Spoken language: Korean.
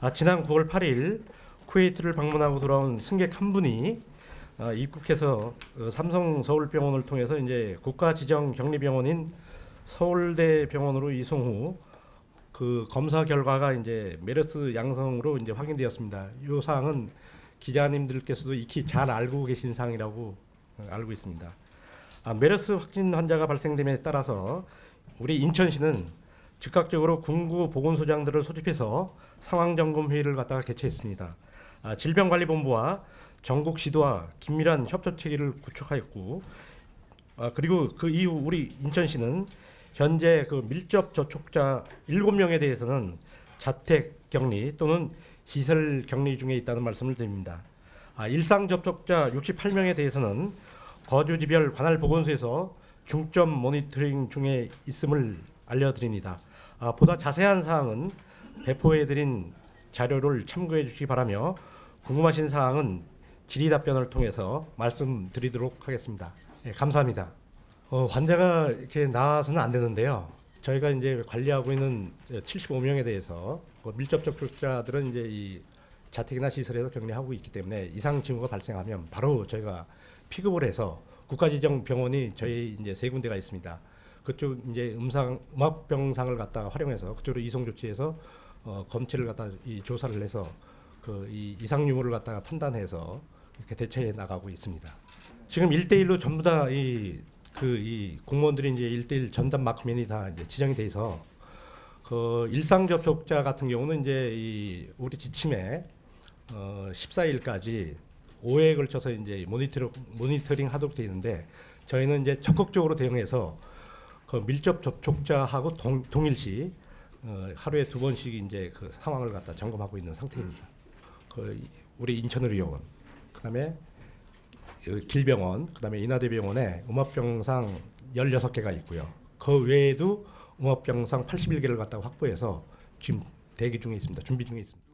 아, 지난 9월 8일 쿠웨이트를 방문하고 돌아온 승객 한 분이 아, 입국해서 어, 삼성 서울병원을 통해서 이제 국가 지정 격리병원인 서울대 병원으로 이송 후 그 검사 결과가 이제 메르스 양성으로 이제 확인되었습니다. 이 사항은 기자님들께서도 익히 잘 알고 계신 사항이라고 어, 알고 있습니다. 아, 메르스 확진 환자가 발생됨에 따라서 우리 인천시는 즉각적으로 군구 보건소장들을 소집해서 상황 점검 회의를 갖다가 개최했습니다. 아, 질병관리본부와 전국 시도와 긴밀한 협조 체계를 구축하였고, 아, 그리고 그 이후 우리 인천시는 현재 그 밀접 접촉자 7명에 대해서는 자택 격리 또는 시설 격리 중에 있다는 말씀을 드립니다. 아, 일상 접촉자 68명에 대해서는 거주지별 관할 보건소에서 중점 모니터링 중에 있음을 알려드립니다. 아, 보다 자세한 사항은 배포해드린 자료를 참고해 주시기 바라며 궁금하신 사항은 질의 답변을 통해서 말씀드리도록 하겠습니다. 예, 감사합니다. 어, 환자가 이렇게 나와서는 안 되는데요. 저희가 이제 관리하고 있는 75명에 대해서 그 밀접 접촉자들은 이제 이 자택이나 시설에서 격리하고 있기 때문에 이상 징후가 발생하면 바로 저희가 피급을 해서 국가지정 병원이 저희 이제 세 군데가 있습니다. 그쪽 이제 음상 음압 병상을 갖다가 활용해서 그쪽으로 이송 조치해서 어, 검체를 갖다 이 조사를 해서 그 이 이상 유무를 갖다가 판단해서 이렇게 대처해 나가고 있습니다. 지금 1대1로 전부 다 이 그이 공무원들이 이제 1대1 전담 마크맨이 다 이제 지정이 돼서 그 일상 접촉자 같은 경우는 이제 이 우리 지침에 어 14일까지 5회에 걸쳐서 이제 모니터링 모니터링 하도록 되어 있는데 저희는 이제 적극적으로 대응해서 그 밀접 접촉자하고 동, 동일시 어, 하루에 두 번씩 이제 그 상황을 갖다 점검하고 있는 상태입니다. 그 우리 인천의료원, 그다음에 그 길병원, 그다음에 인하대병원에 음압병상 16개가 있고요. 그 외에도 음압병상 81개를 갖다가 확보해서 지금 대기 중에 있습니다. 준비 중에 있습니다.